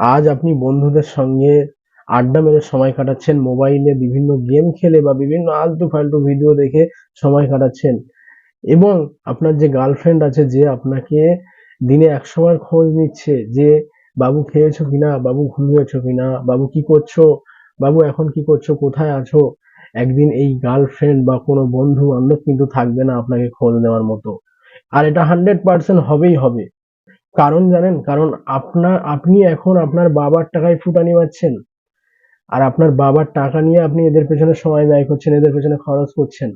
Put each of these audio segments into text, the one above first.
আজ আপনি বন্ধুদের সঙ্গে আড্ডা মেরে সময় কাটাচ্ছেন, মোবাইলে বিভিন্ন গেম খেলে বা বিভিন্ন আলতু ফালতু ভিডিও দেখে সময় কাটাচ্ছেন এবং আপনার যে গার্লফ্রেন্ড আছে যে আপনাকে দিনে একশো বার খোঁজ নিচ্ছে যে, বাবু খেয়েছো কিনা? বাবু ঘুমিয়েছো কিনা? বাবু কি করছ? বাবু এখন কি করছ? কোথায় আছো? একদিন এই গার্লফ্রেন্ড বা কোনো বন্ধু বান্ধব কিন্তু থাকবে না আপনাকে খোঁজ নেওয়ার মতো। আর এটা হান্ড্রেড পার্সেন্ট হবেই হবে। কারণ জানেন? কারণ আপনার আপনি এখন আপনার বাবার টাকায় ফুটানি মারছেন। আর আপনার বাবার টাকা নিয়ে আপনি এদের পেছনে সময় ব্যয় করছেন, এদের পেছনে খরচ করছেন।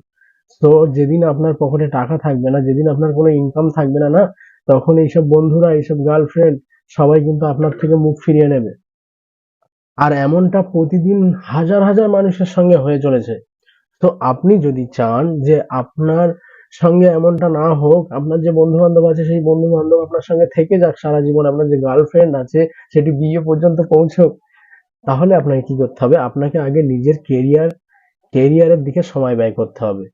তো যেদিন আপনার পকেটে টাকা থাকবে না, যেদিন আপনার কোনো ইনকাম থাকবে না না, তখন এইসব বন্ধুরা, এইসব গার্লফ্রেন্ড সবাই কিন্তু আপনার থেকে মুখ ফিরিয়ে নেবে। আর এমনটা প্রতিদিন হাজার হাজার মানুষের সঙ্গে হয়ে চলেছে। তো আপনি যদি চান যে আপনার সঙ্গে এমনটা না হোক, আপনার যে বন্ধু বান্ধব আছে, সেই বন্ধু বান্ধব আপনার সঙ্গে থেকে যাক সারা জীবন, আপনার যে গার্লফ্রেন্ড আছে, সেটি বিয়ে পর্যন্ত পৌঁছক। তাহলে আপনাকে কি করতে হবে? আপনাকে আগে নিজের কেরিয়ার কেরিয়ারের দিকে সময় ব্যয় করতে হবে।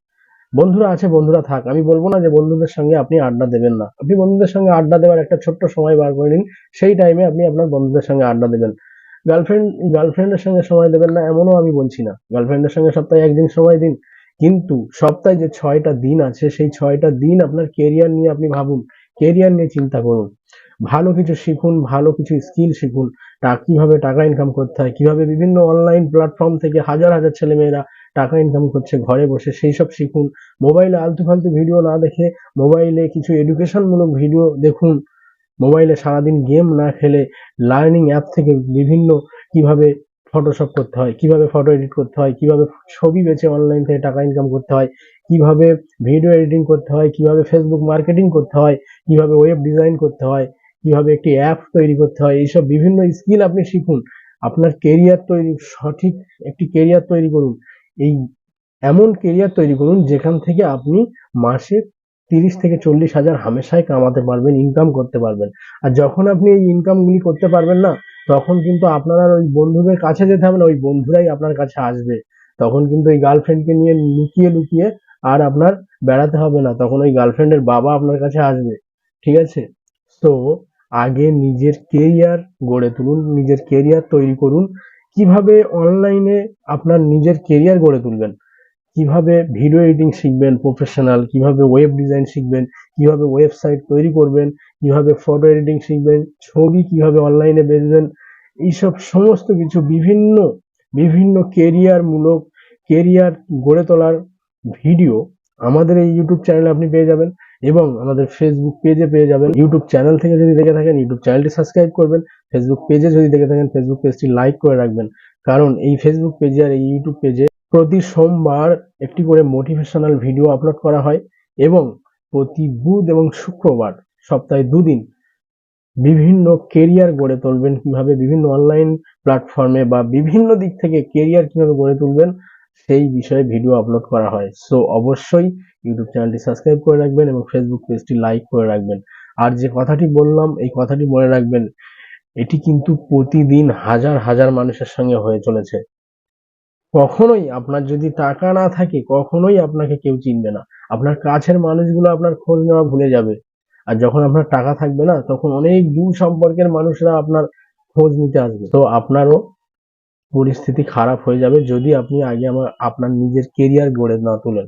বন্ধুরা আছে, বন্ধুরা থাক। আমি বলব না যে বন্ধুদের সঙ্গে আপনি আড্ডা দেবেন না। আপনি বন্ধুদের সঙ্গে আড্ডা দেওয়ার একটা ছোট্ট সময় বার করে নিন। সেই টাইমে আপনি আপনার বন্ধুদের সঙ্গে আড্ডা দেবেন। গার্লফ্রেন্ড গার্লফ্রেন্ডের সঙ্গে সময় দেবেন না, এমনও আমি বলছি না। গার্লফ্রেন্ডের সঙ্গে সপ্তাহে একদিন সময় দিন। কিন্তু সপ্তাহে যে ছয়টা দিন আছে, সেই ছয়টা দিন আপনার কেরিয়ার নিয়ে আপনি ভাবুন। কেরিয়ার নিয়ে চিন্তা করুন। ভালো কিছু শিখুন, ভালো কিছু স্কিল শিখুন। তা কীভাবে টাকা ইনকাম করতে হয়, কীভাবে বিভিন্ন অনলাইন প্ল্যাটফর্ম থেকে হাজার হাজার ছেলেমেয়েরা টাকা ইনকাম করছে, ঘরে বসে সেই সব শিখুন। মোবাইলে আলতু ফালতু ভিডিও না দেখে মোবাইলে কিছু এডুকেশনমূলক ভিডিও দেখুন। মোবাইলে সারাদিন গেম না খেলে লার্নিং অ্যাপ থেকে বিভিন্ন কীভাবে ফটোশপ করতে হয়, কীভাবে ফটো এডিট করতে হয়, কীভাবে ছবি বেচে অনলাইন থেকে টাকা ইনকাম করতে হয়, কীভাবে ভিডিও এডিটিং করতে হয়, কীভাবে ফেসবুক মার্কেটিং করতে হয়, কীভাবে ওয়েব ডিজাইন করতে হয়, কীভাবে একটি অ্যাপ তৈরি করতে হয়, এইসব বিভিন্ন স্কিল আপনি শিখুন। আপনার কেরিয়ার তৈরি, সঠিক একটি কেরিয়ার তৈরি করুন। এই এমন কেরিয়ার তৈরি করুন যেখান থেকে আপনি মাসে তিরিশ থেকে চল্লিশ হাজার হামেশাই কামাতে পারবেন ইনকাম করতে পারবেন। আর যখন আপনি এই ইনকামগুলি করতে পারবেন না তখন কিন্তু আপনার ওই বন্ধুদের কাছে যেতে হবে না, ওই বন্ধুরাই আপনার কাছে আসবে। তখন কিন্তু ওই গার্লফ্রেন্ডকে নিয়ে লুকিয়ে লুকিয়ে আর আপনার বেড়াতে হবে না, তখন ওই গার্লফ্রেন্ডের বাবা আপনার কাছে আসবে, ঠিক আছে? তো আগে নিজের কেরিয়ার গড়ে তুলুন, নিজের কেরিয়ার তৈরি করুন। কীভাবে অনলাইনে আপনার নিজের কেরিয়ার গড়ে তুলবেন? কীভাবে ভিডিও এডিটিং শিখবেন প্রফেশনাল কীভাবে ওয়েব ডিজাইন শিখবেন, কীভাবে ওয়েবসাইট তৈরি করবেন, কীভাবে ফটো এডিটিং শিখবেন, ছবি কীভাবে অনলাইনে বেচবেন এইসব সমস্ত কিছু বিভিন্ন বিভিন্ন কেরিয়ারমূলক কেরিয়ার গড়ে তোলার ভিডিও আমাদের এই ইউটিউব চ্যানেলে আপনি পেয়ে যাবেন এবং আমাদের ফেসবুক পেজে পেয়ে যাবেন। ইউটিউব চ্যানেল থেকে যদি দেখে থাকেন ইউটিউব চ্যানেলটি সাবস্ক্রাইব করবেন ফেসবুক পেজে যদি দেখে থাকেন ফেসবুক পেজটি লাইক করে রাখবেন। কারণ এই ফেসবুক পেজে আর এই ইউটিউব পেজে প্রতি সোমবার একটি করে মোটিভেশনাল ভিডিও আপলোড করা হয় এবং প্রতি বুধ এবং শুক্রবার সপ্তাহে দুদিন বিভিন্ন কেরিয়ার গড়ে তুলবেন, কীভাবে বিভিন্ন অনলাইন প্ল্যাটফর্মে বা বিভিন্ন দিক থেকে কেরিয়ার কীভাবে গড়ে তুলবেন, সেই বিষয়ে ভিডিও আপলোড করা হয়। সো অবশ্যই ইউটিউব চ্যানেলটি সাবস্ক্রাইব করে রাখবেন এবং ফেসবুক পেজটি লাইক করে রাখবেন। আর যে কথাটি বললাম, এই কথাটি মনে রাখবেন, এটি কিন্তু প্রতিদিন হাজার হাজার মানুষের সঙ্গে হয়ে চলেছে। কখনোই আপনার যদি টাকা না থাকে, কখনোই আপনাকে কেউ চিনবে না। আপনার কাছের মানুষগুলো আপনার খোঁজ নেওয়া ভুলে যাবে। আর যখন আপনার টাকা থাকবে না, তখন অনেক দূর সম্পর্কের মানুষরা আপনার খোঁজ নিতে আসবে। তো আপনারও পরিস্থিতি খারাপ হয়ে যাবে যদি আপনি আগে আমার, আপনার নিজের কেরিয়ার গড়ে না তোলেন।